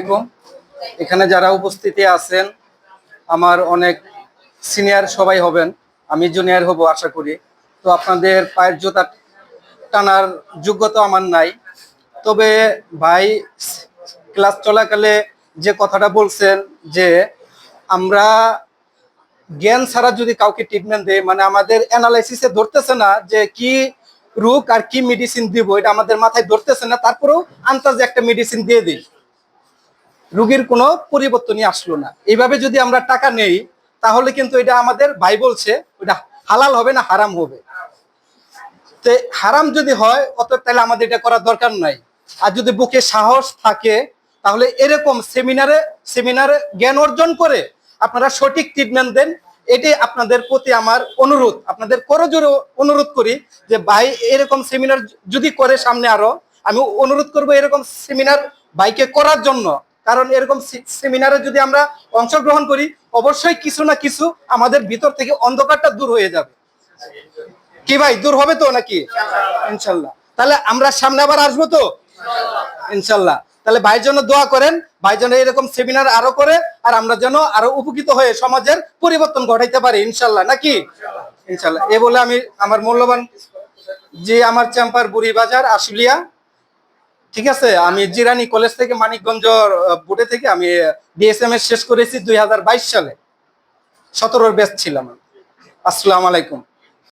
আলাইকুম। এখানে যারা উপস্থিতি আছেন, আমার অনেক সিনিয়র সবাই হবেন, আমি জুনিয়র হব আশা করি। তো আপনাদের পায়ের জুতা টানার যোগ্যতা আমার নাই। তবে ভাই, ক্লাস চলাকালে যে কথাটা বলছেন যে আমরা জ্ঞান ছাড়া যদি কাউকে ট্রিটমেন্ট দেয় মানে আমাদের অ্যানালাইসিসে ধরতেছে না যে কি রোগ আর কি মেডিসিন দিব, এটা আমাদের মাথায় ধরতেছে না, তারপরেও আন্তাজে একটা মেডিসিন দিয়ে দিই। রোগীর কোনো পরিবর্তনই আসলো না। এইভাবে যদি আমরা টাকা নেই, তাহলে কিন্তু এটা আমাদের ভাই বলছে, ওটা হালাল হবে না হারাম হবে। তো হারাম যদি হয়, অত তাহলে আমাদের এটা করার দরকার নাই। আর যদি বুকে সাহস থাকে, তাহলে এরকম সেমিনারে সেমিনারে জ্ঞান অর্জন করে আপনারা সঠিক ট্রিটমেন্ট দেন এটি আপনাদের প্রতি আমার অনুরোধ। আপনাদের করো করজোরে অনুরোধ করি যে, ভাই, এরকম সেমিনার যদি করে সামনে আরও, আমি অনুরোধ করব এরকম সেমিনার ভাইকে করার জন্য। কারণ এরকম সেমিনারে যদি আমরা অংশগ্রহণ করি, অবশ্যই কিছু না কিছু আমাদের ভিতর থেকে অন্ধকারটা দূর হয়ে যাবে। কি ভাই, দূর হবে তো নাকি? ইনশাল্লাহ। তাহলে আমরা সামনে আবার আসব তো? ইনশাল্লাহ। তাহলে ভাইয়ের জন্য দোয়া করেন, ভাই যেন এরকম সেমিনার আরও করে, আর আমরা যেন আরও উপকৃত হয়ে সমাজের পরিবর্তন ঘটাইতে পারি, ইনশাল্লাহ। নাকি? ইনশাল্লাহ। এ বলে আমি আমার মূল্যবান যে আমার চেম্পার বুড়ি বাজার, আশুলিয়া। ঠিক আছে, আমি জিরানি কলেজ থেকে মানিকগঞ্জ বোর্ডে থেকে আমি বিএসএম এস শেষ করেছি দুই হাজার বাইশ সালে। সতেরোর বেস্ট ছিলাম আসসালাম আলাইকুম।